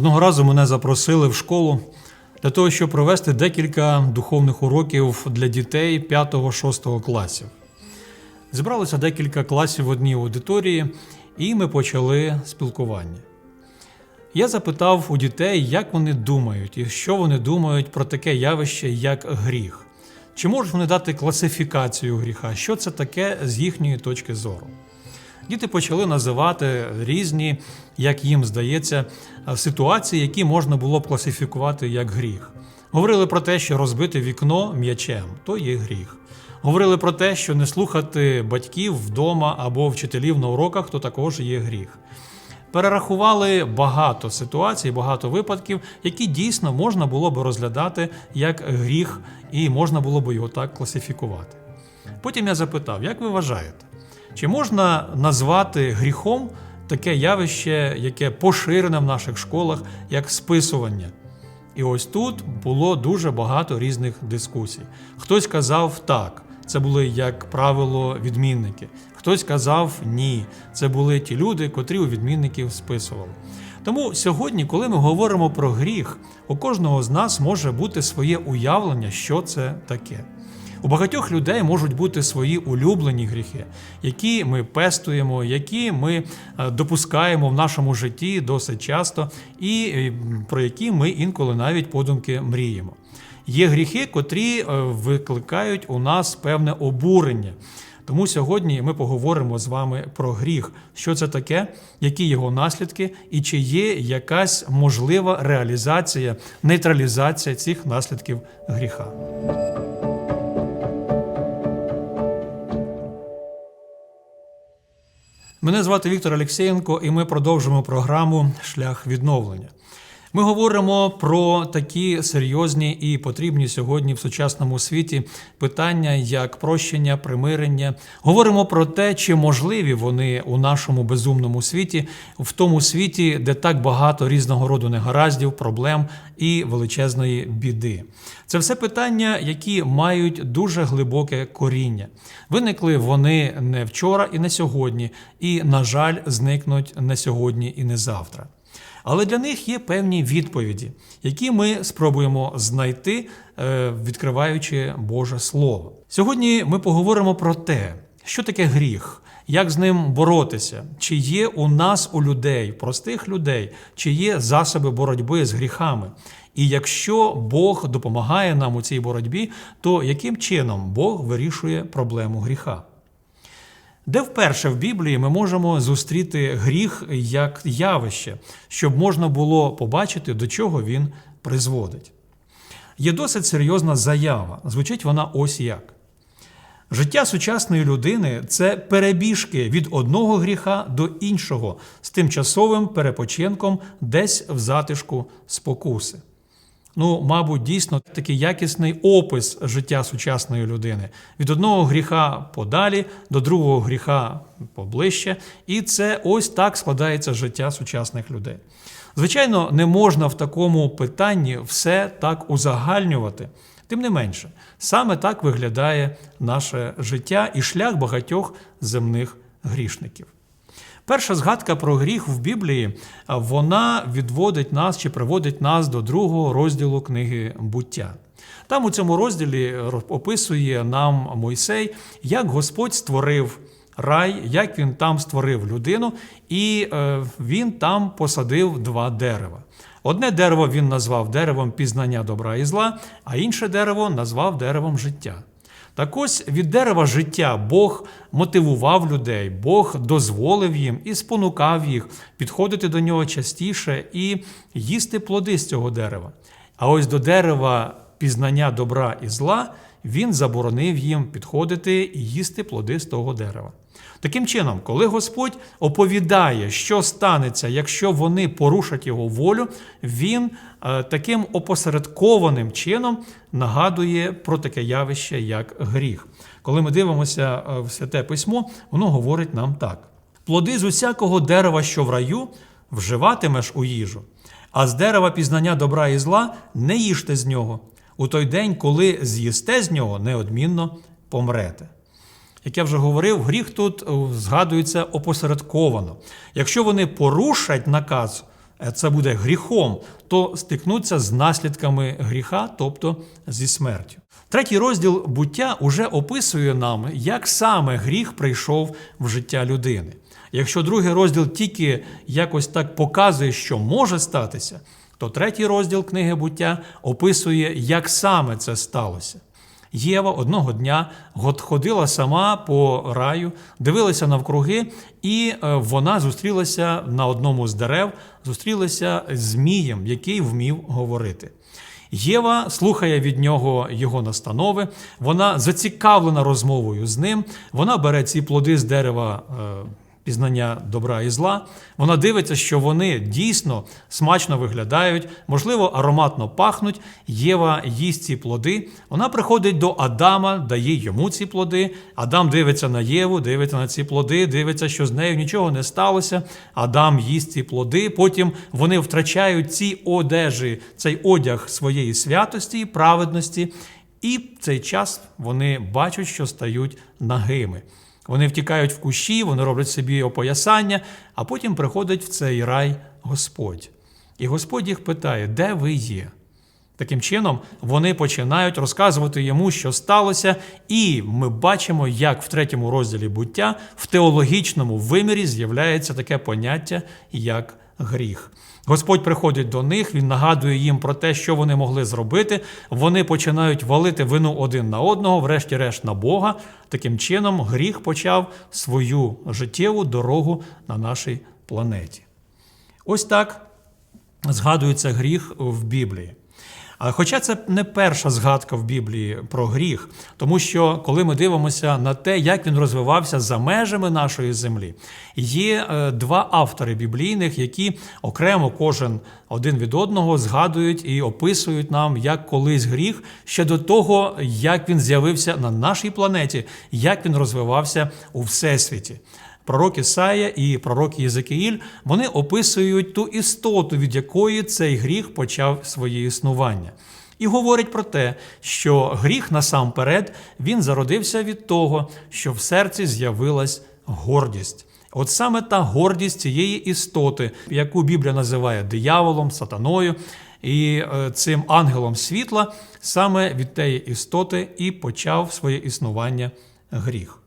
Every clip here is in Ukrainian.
Одного разу мене запросили в школу для того, щоб провести декілька духовних уроків для дітей 5-6 класів. Зібралося декілька класів в одній аудиторії, і ми почали спілкування. Я запитав у дітей, як вони думають і що вони думають про таке явище, як гріх. Чи можуть вони дати класифікацію гріха? Що це таке з їхньої точки зору? Діти почали називати різні, як їм здається, ситуації, які можна було б класифікувати як гріх. Говорили про те, що розбити вікно м'ячем то є гріх. Говорили про те, що не слухати батьків вдома або вчителів на уроках, то також є гріх. Перерахували багато ситуацій, багато випадків, які дійсно можна було б розглядати як гріх, і можна було б його так класифікувати. Потім я запитав, як ви вважаєте, чи можна назвати гріхом таке явище, яке поширене в наших школах, як списування? І ось тут було дуже багато різних дискусій. Хтось казав так, це були, як правило, відмінники. Хтось казав ні. Це були ті люди, котрі у відмінників списували. Тому сьогодні, коли ми говоримо про гріх, у кожного з нас може бути своє уявлення, що це таке. У багатьох людей можуть бути свої улюблені гріхи, які ми пестуємо, які ми е, допускаємо в нашому житті досить часто, і е, про які ми інколи навіть подумки мріємо. Є гріхи, котрі е, викликають у нас певне обурення. Тому сьогодні ми поговоримо з вами про гріх, що це таке, які його наслідки, і чи є якась можлива реалізація, нейтралізація цих наслідків гріха. Мене звати Віктор Алексєєнко, і ми продовжимо програму Шлях відновлення. Ми говоримо про такі серйозні і потрібні сьогодні в сучасному світі питання, як прощення, примирення. Говоримо про те, чи можливі вони у нашому безумному світі, в тому світі, де так багато різного роду негараздів, проблем і величезної біди. Це все питання, які мають дуже глибоке коріння. Виникли вони не вчора і не сьогодні, і, на жаль, зникнуть не сьогодні і не завтра. Але для них є певні відповіді, які ми спробуємо знайти, е, відкриваючи Боже Слово. Сьогодні ми поговоримо про те, що таке гріх, як з ним боротися, чи є у нас, у людей, простих людей, чи є засоби боротьби з гріхами. І якщо Бог допомагає нам у цій боротьбі, то яким чином Бог вирішує проблему гріха? Де вперше в Біблії ми можемо зустріти гріх як явище, щоб можна було побачити, до чого він призводить. Є досить серйозна заява. Звучить вона ось як. Життя сучасної людини це перебіжки від одного гріха до іншого з тимчасовим перепочинком десь в затишку спокуси. Ну, мабуть, дійсно такий якісний опис життя сучасної людини від одного гріха подалі до другого гріха поближче. І це ось так складається життя сучасних людей. Звичайно, не можна в такому питанні все так узагальнювати. Тим не менше, саме так виглядає наше життя і шлях багатьох земних грішників. Перша згадка про гріх в Біблії вона відводить нас чи приводить нас до другого розділу книги буття. Там у цьому розділі описує нам Мойсей, як Господь створив рай, як він там створив людину, і він там посадив два дерева. Одне дерево він назвав деревом пізнання добра і зла, а інше дерево назвав деревом життя. Так ось від дерева життя Бог мотивував людей, Бог дозволив їм і спонукав їх підходити до нього частіше і їсти плоди з цього дерева. А ось до дерева пізнання добра і зла він заборонив їм підходити і їсти плоди з того дерева. Таким чином, коли Господь оповідає, що станеться, якщо вони порушать його волю, він е, таким опосередкованим чином нагадує про таке явище, як гріх. Коли ми дивимося е, в святе письмо, воно говорить нам так: плоди з усякого дерева, що в раю, вживатимеш у їжу, а з дерева пізнання добра і зла не їжте з нього. У той день, коли з'їсте з нього, неодмінно помрете. Як я вже говорив, гріх тут згадується опосередковано. Якщо вони порушать наказ е, це буде гріхом, то стикнуться з наслідками гріха, тобто зі смертю. Третій розділ буття уже описує нам, як саме гріх прийшов в життя людини. Якщо другий розділ тільки якось так показує, що може статися, то третій розділ книги буття описує, як саме це сталося. Єва одного дня ходила сама по раю, дивилася навкруги, і е, вона зустрілася на одному з дерев, зустрілася з змієм, який вмів говорити. Єва слухає від нього його настанови, вона зацікавлена розмовою з ним, вона бере ці плоди з дерева. Пізнання добра і зла, вона дивиться, що вони дійсно смачно виглядають, можливо, ароматно пахнуть. Єва їсть ці плоди. Вона приходить до Адама, дає йому ці плоди. Адам дивиться на Єву, дивиться на ці плоди, дивиться, що з нею нічого не сталося. Адам їсть ці плоди. Потім вони втрачають ці одежі, цей одяг своєї святості і праведності. І в цей час вони бачать, що стають нагими. Вони втікають в кущі, вони роблять собі опоясання, а потім приходить в цей рай Господь. І Господь їх питає, де ви є? Таким чином, вони починають розказувати йому, що сталося, і ми бачимо, як в третьому розділі буття в теологічному вимірі з'являється таке поняття, як гріх. Господь приходить до них, він нагадує їм про те, що вони могли зробити. Вони починають валити вину один на одного, врешті-решт на Бога. Таким чином, гріх почав свою життєву дорогу на нашій планеті. Ось так згадується гріх в Біблії. Хоча це не перша згадка в Біблії про гріх, тому що коли ми дивимося на те, як він розвивався за межами нашої землі, є е, два автори біблійних, які окремо кожен один від одного згадують і описують нам, як колись гріх ще до того, як він з'явився на нашій планеті, як він розвивався у всесвіті. Пророк Ісая і пророк Єзекіїль вони описують ту істоту, від якої цей гріх почав своє існування. І говорять про те, що гріх насамперед він зародився від того, що в серці з'явилась гордість. От саме та гордість цієї істоти, яку Біблія називає дияволом, сатаною і е, цим ангелом світла, саме від тієї істоти і почав своє існування гріх.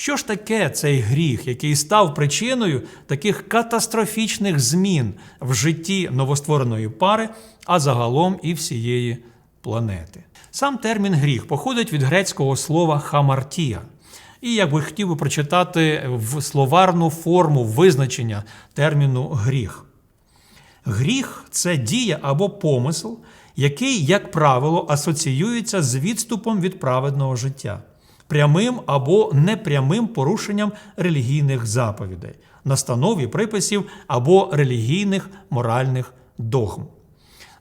Що ж таке цей гріх, який став причиною таких катастрофічних змін в житті новоствореної пари, а загалом і всієї планети? Сам термін гріх походить від грецького слова хамартія. І я би хотів би прочитати в словарну форму визначення терміну гріх. Гріх це дія або помисл, який, як правило, асоціюється з відступом від праведного життя прямим або непрямим порушенням релігійних заповідей, настанов і приписів або релігійних моральних догм.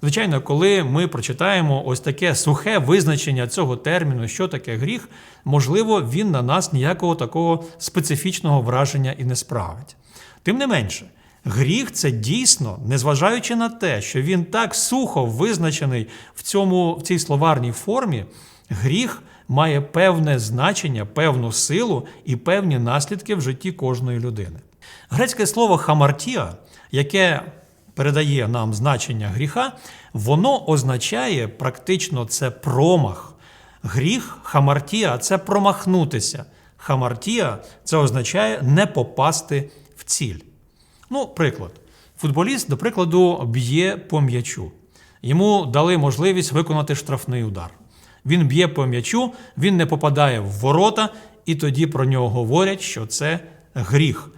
Звичайно, коли ми прочитаємо ось таке сухе визначення цього терміну, що таке гріх, можливо, він на нас ніякого такого специфічного враження і не справить. Тим не менше, гріх це дійсно, незважаючи на те, що він так сухо визначений в, цьому, в цій словарній формі, гріх має певне значення, певну силу і певні наслідки в житті кожної людини. Грецьке слово хамартія, яке передає нам значення гріха, воно означає практично це промах. Гріх, хамартія це промахнутися. Хамартія це означає не попасти в ціль. Ну, приклад. Футболіст, до прикладу, б'є по м'ячу. Йому дали можливість виконати штрафний удар. Він б'є по м'ячу, він не попадає в ворота, і тоді про нього говорять, що це гріх.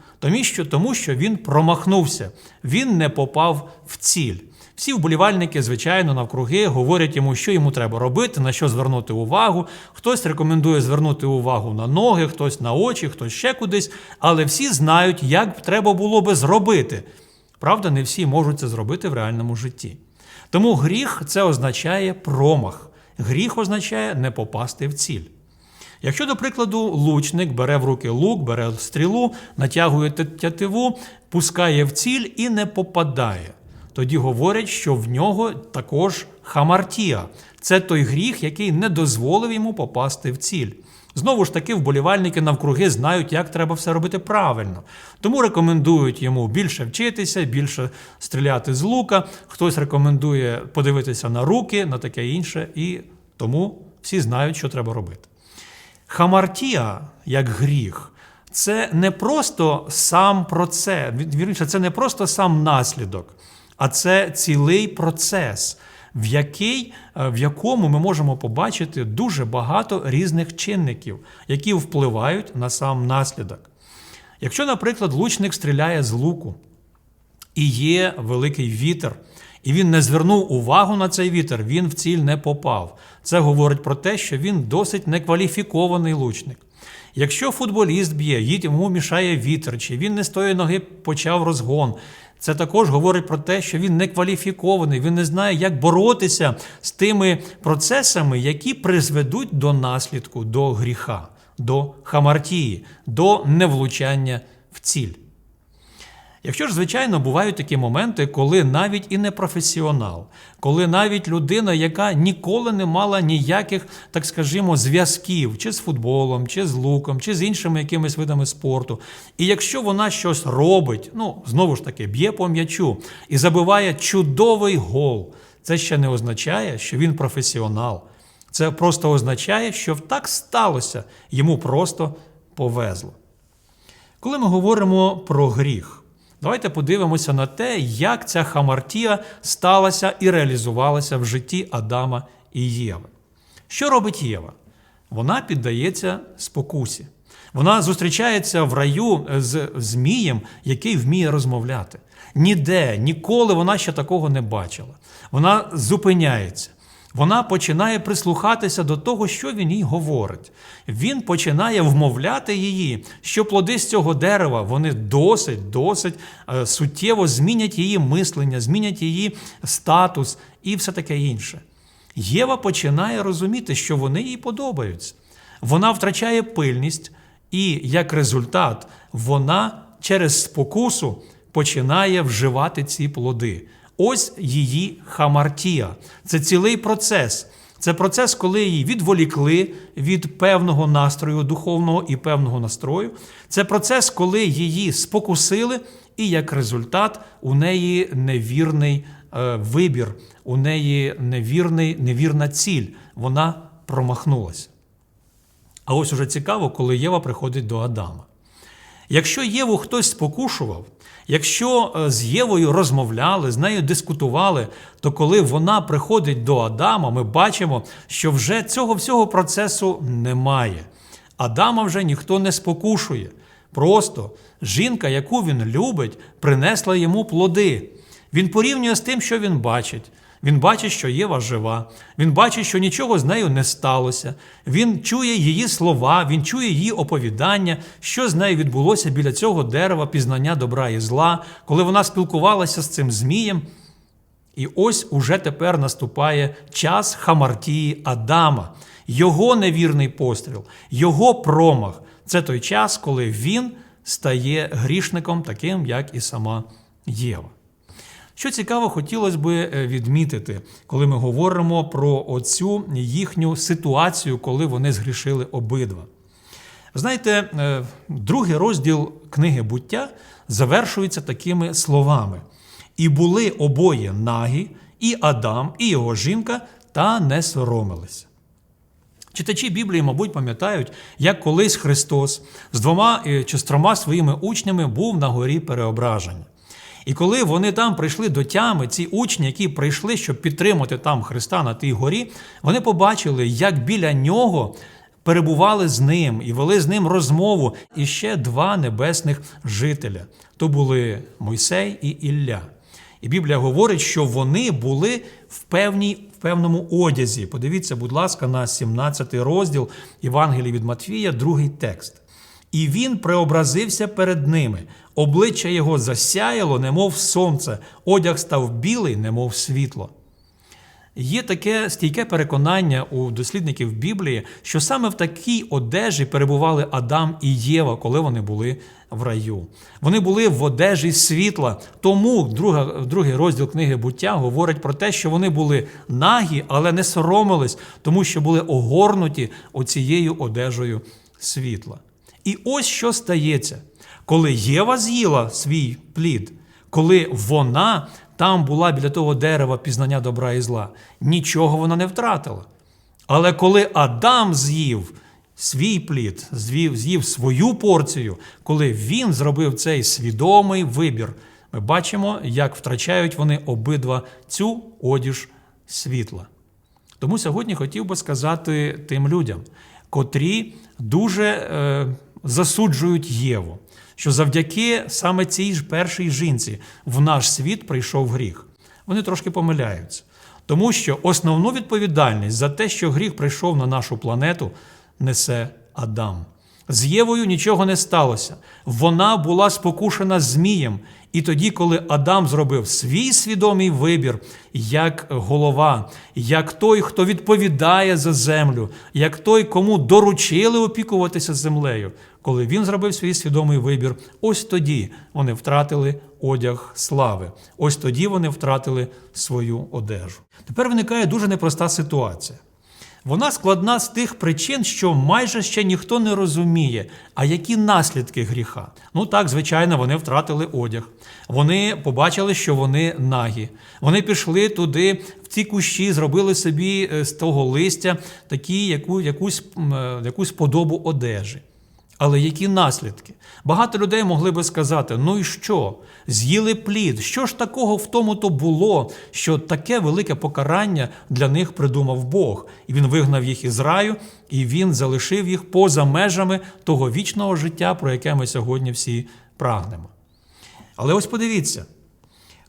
Тому що, він промахнувся, він не попав в ціль. Всі вболівальники, звичайно, навкруги говорять йому, що йому треба робити, на що звернути увагу. Хтось рекомендує звернути увагу на ноги, хтось на очі, хтось ще кудись, але всі знають, як треба було би зробити. Правда, не всі можуть це зробити в реальному житті. Тому гріх це означає промах. Гріх означає не попасти в ціль. Якщо, до прикладу, лучник бере в руки лук, бере стрілу, натягує тятиву, пускає в ціль і не попадає, тоді говорять, що в нього також хамартія. Це той гріх, який не дозволив йому попасти в ціль. Знову ж таки, вболівальники навкруги знають, як треба все робити правильно. Тому рекомендують йому більше вчитися, більше стріляти з лука. Хтось рекомендує подивитися на руки, на таке інше, і тому всі знають, що треба робити. Хамартія, як гріх, це не просто сам процес, вірніше, це не просто сам наслідок, а це цілий процес, в, який, е, в якому ми можемо побачити дуже багато різних чинників, які впливають на сам наслідок. Якщо, наприклад, лучник стріляє з луку і є великий вітер, і він не звернув увагу на цей вітер, він в ціль не попав. Це говорить про те, що він досить некваліфікований лучник. Якщо футболіст б'є, йому мішає вітер, чи він не з тої ноги почав розгон. Це також говорить про те, що він не кваліфікований, він не знає, як боротися з тими процесами, які призведуть до наслідку, до гріха, до хамартії, до невлучання в ціль. Якщо ж, звичайно, бувають такі моменти, коли навіть і не професіонал, коли навіть людина, яка ніколи не мала ніяких, так скажімо, зв'язків чи з футболом, чи з луком, чи з іншими якимись видами спорту, і якщо вона щось робить, ну знову ж таки, б'є по м'ячу і забиває чудовий гол, це ще не означає, що він професіонал. Це просто означає, що так сталося, йому просто повезло. Коли ми говоримо про гріх, Давайте подивимося на те, як ця хамартія сталася і реалізувалася в житті Адама і Єви. Що робить Єва? Вона піддається спокусі. Вона зустрічається в раю з Змієм, який вміє розмовляти. Ніде, ніколи вона ще такого не бачила. Вона зупиняється. Вона починає прислухатися до того, що він їй говорить. Він починає вмовляти її, що плоди з цього дерева вони досить, досить е, суттєво змінять її мислення, змінять її статус і все таке інше. Єва починає розуміти, що вони їй подобаються. Вона втрачає пильність, і як результат, вона через спокусу починає вживати ці плоди. Ось її хамартія. Це цілий процес. Це процес, коли її відволікли від певного настрою, духовного і певного настрою. Це процес, коли її спокусили, і як результат у неї невірний е, вибір, у неї невірний, невірна ціль. Вона промахнулася. А ось уже цікаво, коли Єва приходить до Адама. Якщо Єву хтось спокушував, якщо е, з Євою розмовляли, з нею дискутували, то коли вона приходить до Адама, ми бачимо, що вже цього всього процесу немає. Адама вже ніхто не спокушує. Просто жінка, яку він любить, принесла йому плоди. Він порівнює з тим, що він бачить. Він бачить, що Єва жива, він бачить, що нічого з нею не сталося. Він чує її слова, він чує її оповідання, що з нею відбулося біля цього дерева, пізнання добра і зла, коли вона спілкувалася з цим Змієм. І ось уже тепер наступає час Хамартії Адама, його невірний постріл, його промах. Це той час, коли він стає грішником, таким, як і сама Єва. Що цікаво, хотілося б е, відмітити, коли ми говоримо про оцю їхню ситуацію, коли вони згрішили обидва. Знаєте, е, другий розділ книги буття завершується такими словами: і були обоє нагі, і Адам, і його жінка, та не соромилися. Читачі Біблії, мабуть, пам'ятають, як колись Христос з двома е, чи з трьома своїми учнями був на горі переображення. І коли вони там прийшли до тями, ці учні, які прийшли, щоб підтримати там Христа на тій горі, вони побачили, як біля нього перебували з ним і вели з ним розмову і ще два небесних жителя. То були Мойсей і Ілля. І Біблія говорить, що вони були в певній, певному одязі. Подивіться, будь ласка, на 17 розділ Євангелії від Матфія, другий текст. І він преобразився перед ними. Обличчя його засяяло, немов сонце, одяг став білий, немов світло. Є таке стійке переконання у дослідників Біблії, що саме в такій одежі перебували Адам і Єва, коли вони були в раю. Вони були в одежі світла. Тому друга, другий розділ книги буття говорить про те, що вони були нагі, але не соромились, тому що були огорнуті оцією одежею світла. І ось що стається, коли Єва з'їла свій плід, коли вона там була біля того дерева пізнання добра і зла, нічого вона не втратила. Але коли Адам з'їв свій плід, з'їв, свою порцію, коли він зробив цей свідомий вибір, ми бачимо, як втрачають вони обидва цю одіж світла. Тому сьогодні хотів би сказати тим людям, котрі дуже е, засуджують Єву, що завдяки саме цій ж першій жінці в наш світ прийшов гріх. Вони трошки помиляються. Тому що основну відповідальність за те, що гріх прийшов на нашу планету, несе Адам. З Євою нічого не сталося. Вона була спокушена Змієм. І тоді, коли Адам зробив свій свідомий вибір, як голова, як той, хто відповідає за землю, як той, кому доручили опікуватися землею, коли він зробив свій свідомий вибір, ось тоді вони втратили одяг слави. Ось тоді вони втратили свою одежу. Тепер виникає дуже непроста ситуація. Вона складна з тих причин, що майже ще ніхто не розуміє, а які наслідки гріха. Ну так, звичайно, вони втратили одяг. Вони побачили, що вони нагі. Вони пішли туди, в ці кущі, зробили собі е, з того листя такі, яку, якусь, е, якусь подобу одежі. Але які наслідки? Багато людей могли би сказати: ну і що? З'їли плід. Що ж такого в тому то було, що таке велике покарання для них придумав Бог? І він вигнав їх із раю, і він залишив їх поза межами того вічного життя, про яке ми сьогодні всі прагнемо. Але ось подивіться,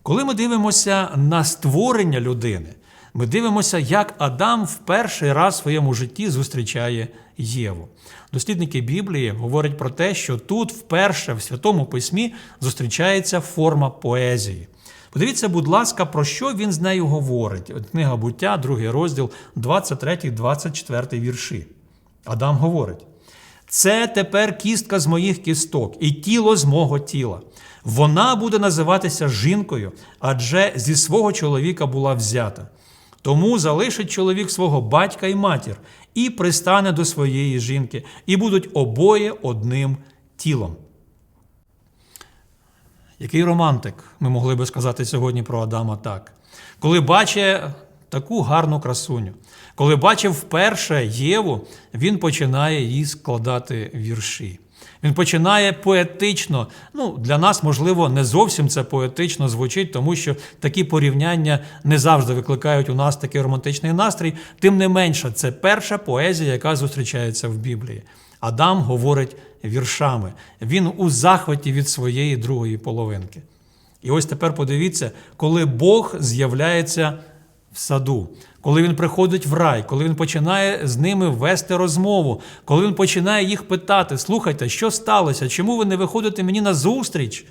коли ми дивимося на створення людини, ми дивимося, як Адам в перший раз в своєму житті зустрічає Єву. Дослідники Біблії говорять про те, що тут вперше в Святому Письмі зустрічається форма поезії. Подивіться, будь ласка, про що він з нею говорить. От Книга буття, другий розділ, 23-24 вірші. Адам говорить: це тепер кістка з моїх кісток і тіло з мого тіла. Вона буде називатися жінкою, адже зі свого чоловіка була взята. Тому залишить чоловік свого батька і матір і пристане до своєї жінки, і будуть обоє одним тілом. Який романтик, ми могли би сказати сьогодні про Адама так. Коли бачить таку гарну красуню, коли бачив вперше Єву, він починає їй складати вірші. Він починає поетично. Ну, для нас, можливо, не зовсім це поетично звучить, тому що такі порівняння не завжди викликають у нас такий романтичний настрій. Тим не менше, це перша поезія, яка зустрічається в Біблії. Адам говорить віршами. Він у захваті від своєї другої половинки. І ось тепер подивіться, коли Бог з'являється в саду, коли він приходить в рай, коли він починає з ними вести розмову, коли він починає їх питати: слухайте, що сталося? Чому ви не виходите мені на зустріч?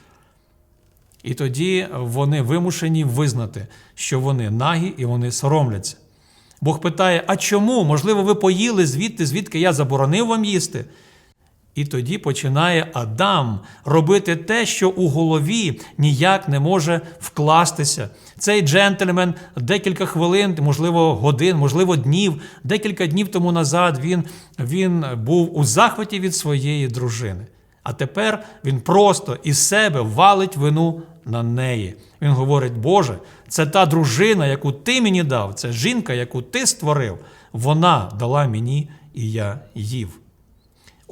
І тоді вони вимушені визнати, що вони нагі і вони соромляться. Бог питає: а чому? Можливо, ви поїли звідти, звідки я заборонив вам їсти? І тоді починає Адам робити те, що у голові ніяк не може вкластися. Цей джентльмен декілька хвилин, можливо, годин, можливо, днів, декілька днів тому назад він, він був у захваті від своєї дружини. А тепер він просто із себе валить вину на неї. Він говорить: Боже, це та дружина, яку ти мені дав, це жінка, яку ти створив. Вона дала мені, і я їв.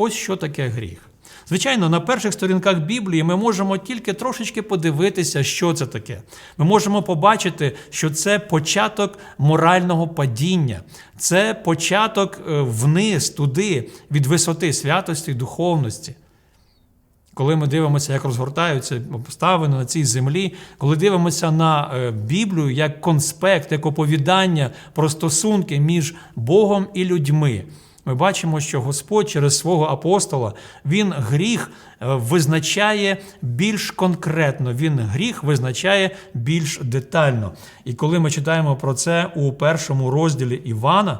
Ось що таке гріх. Звичайно, на перших сторінках Біблії ми можемо тільки трошечки подивитися, що це таке. Ми можемо побачити, що це початок морального падіння, це початок е, вниз, туди, від висоти святості духовності. Коли ми дивимося, як розгортаються обставини на цій землі, коли дивимося на е, Біблію як конспект, як оповідання про стосунки між Богом і людьми, ми бачимо, що Господь через свого апостола він гріх е, визначає більш конкретно, він гріх визначає більш детально. І коли ми читаємо про це у першому розділі Івана,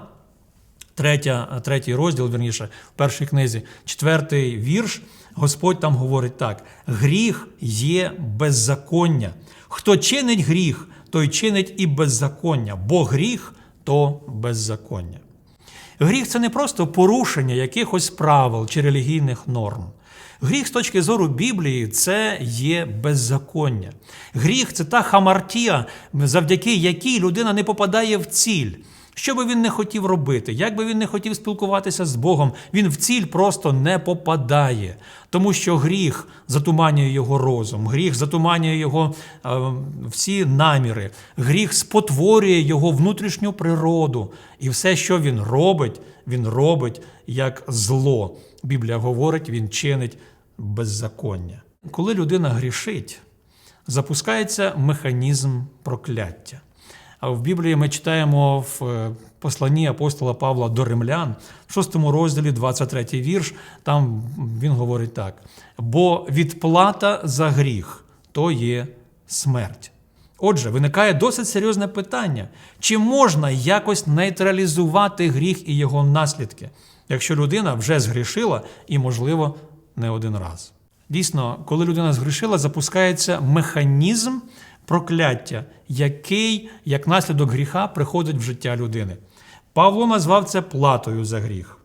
третя, третій розділ, верніше, в першій книзі, четвертий вірш, Господь там говорить так: гріх є беззаконня. Хто чинить гріх, той чинить і беззаконня, бо гріх то беззаконня. Гріх це не просто порушення якихось правил чи релігійних норм. Гріх з точки зору Біблії це є беззаконня. Гріх це та хамартія, завдяки якій людина не попадає в ціль. Що би він не хотів робити, як би він не хотів спілкуватися з Богом, він в ціль просто не попадає, тому що гріх затуманює його розум, гріх затуманює його е, всі наміри, гріх спотворює його внутрішню природу. І все, що він робить, він робить як зло. Біблія говорить, він чинить беззаконня. Коли людина грішить, запускається механізм прокляття. А в Біблії ми читаємо в е, посланні апостола Павла до римлян, в 6 розділі, 23 вірш, там він говорить так: бо відплата за гріх то є смерть. Отже, виникає досить серйозне питання: чи можна якось нейтралізувати гріх і його наслідки, якщо людина вже згрішила і, можливо, не один раз? Дійсно, коли людина згрішила, запускається механізм прокляття, який, як наслідок гріха, приходить в життя людини. Павло назвав це платою за гріх.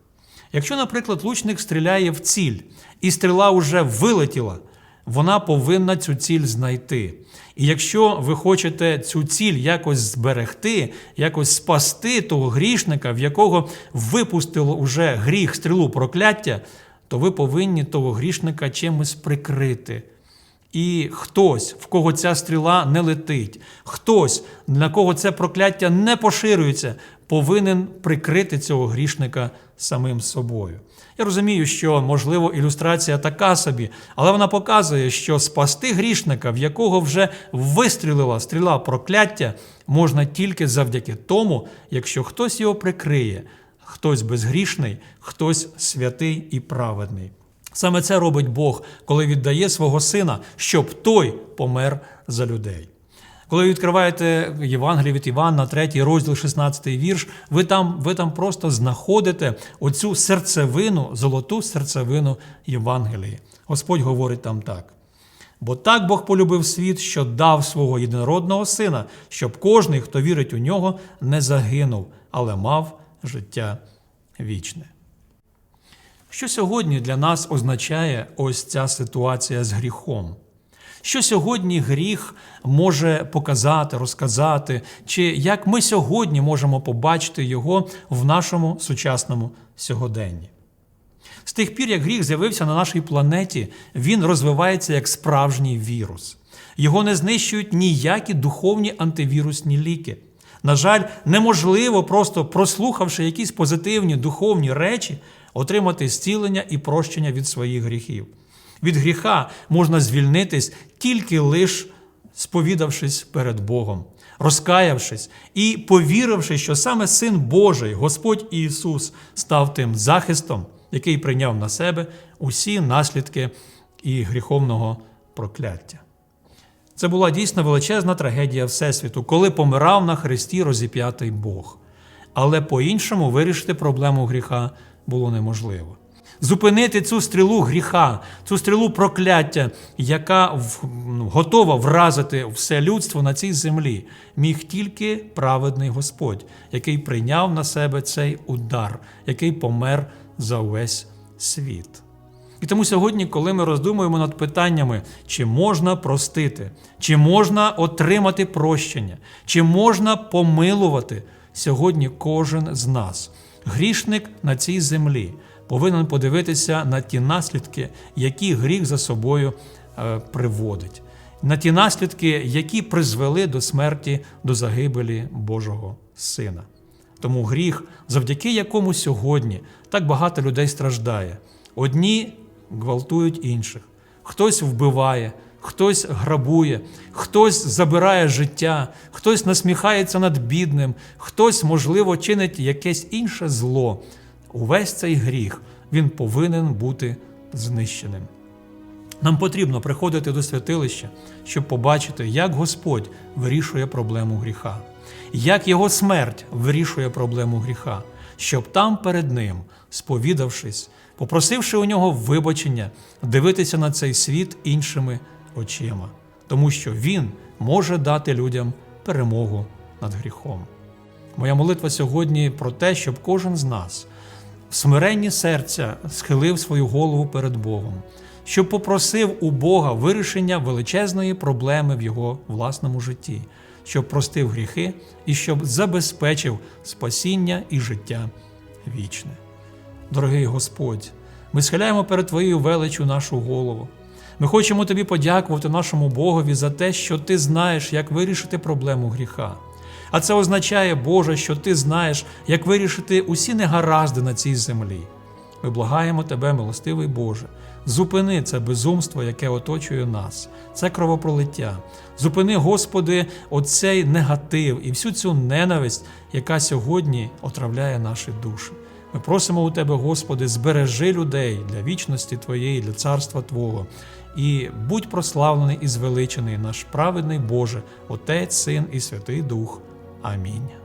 Якщо, наприклад, лучник стріляє в ціль, і стріла вже вилетіла, вона повинна цю ціль знайти. І якщо ви хочете цю ціль якось зберегти, якось спасти того грішника, в якого випустило уже гріх стрілу прокляття, то ви повинні того грішника чимось прикрити. І хтось, в кого ця стріла не летить, хтось, на кого це прокляття не поширюється, повинен прикрити цього грішника самим собою. Я розумію, що, можливо, ілюстрація така собі, але вона показує, що спасти грішника, в якого вже вистрілила стріла прокляття, можна тільки завдяки тому, якщо хтось його прикриє, хтось безгрішний, хтось святий і праведний. Саме це робить Бог, коли віддає свого сина, щоб той помер за людей. Коли відкриваєте Євангеліє від Івана, 3 розділ, 16 вірш, ви там ви там просто знаходите оцю серцевину, золоту серцевину Євангелії. Господь говорить там так. Бо так Бог полюбив світ, що дав свого єдинородного сина, щоб кожний, хто вірить у нього, не загинув, але мав життя вічне. Що сьогодні для нас означає ось ця ситуація з гріхом? Що сьогодні гріх може показати, розказати, чи як ми сьогодні можемо побачити його в нашому сучасному сьогоденні? З тих пір, як гріх з'явився на нашій планеті, він розвивається як справжній вірус. Його не знищують ніякі духовні антивірусні ліки. На жаль, неможливо, просто прослухавши якісь позитивні духовні речі, отримати зцілення і прощення від своїх гріхів. Від гріха можна звільнитись тільки лиш сповідавшись перед Богом, розкаявшись і повіривши, що саме Син Божий, Господь Ісус, став тим захистом, який прийняв на себе усі наслідки і гріховного прокляття. Це була дійсно величезна трагедія Всесвіту, коли помирав на Христі розіп'ятий Бог. Але по-іншому вирішити проблему гріха було неможливо. Зупинити цю стрілу гріха, цю стрілу прокляття, яка ну, готова вразити все людство на цій землі, міг тільки праведний Господь, який прийняв на себе цей удар, який помер за увесь світ. І тому сьогодні, коли ми роздумуємо над питаннями, чи можна простити, чи можна отримати прощення, чи можна помилувати, сьогодні кожен з нас, грішник на цій землі, повинен подивитися на ті наслідки, які гріх за собою е, приводить, на ті наслідки, які призвели до смерті, до загибелі Божого Сина. Тому гріх, завдяки якому сьогодні так багато людей страждає. Одні гвалтують інших, хтось вбиває, хтось грабує, хтось забирає життя, хтось насміхається над бідним, хтось, можливо, чинить якесь інше зло. увесь цей гріх він повинен бути знищеним. Нам потрібно приходити до святилища, щоб побачити, як Господь вирішує проблему гріха, як Його смерть вирішує проблему гріха, щоб там перед Ним, сповідавшись, попросивши у нього вибачення, дивитися на цей світ іншими очима, тому що Він може дати людям перемогу над гріхом. Моя молитва сьогодні про те, щоб кожен з нас в смиренні серця схилив свою голову перед Богом, щоб попросив у Бога вирішення величезної проблеми в його власному житті, щоб простив гріхи і щоб забезпечив спасіння і життя вічне. Дорогий Господь, ми схиляємо перед Твоєю величю нашу голову. Ми хочемо тобі подякувати нашому Богові за те, що ти знаєш, як вирішити проблему гріха. А це означає, Боже, що ти знаєш, як вирішити усі негаразди на цій землі. Ми благаємо Тебе, милостивий Боже, зупини це безумство, яке оточує нас, це кровопролиття. Зупини, Господи, оцей негатив і всю цю ненависть, яка сьогодні отравляє наші душі. Ми просимо у Тебе, Господи, збережи людей для вічності Твоєї, для царства Твого. І будь прославлений і звеличений наш праведний Боже, Отець, Син і Святий Дух. Амінь.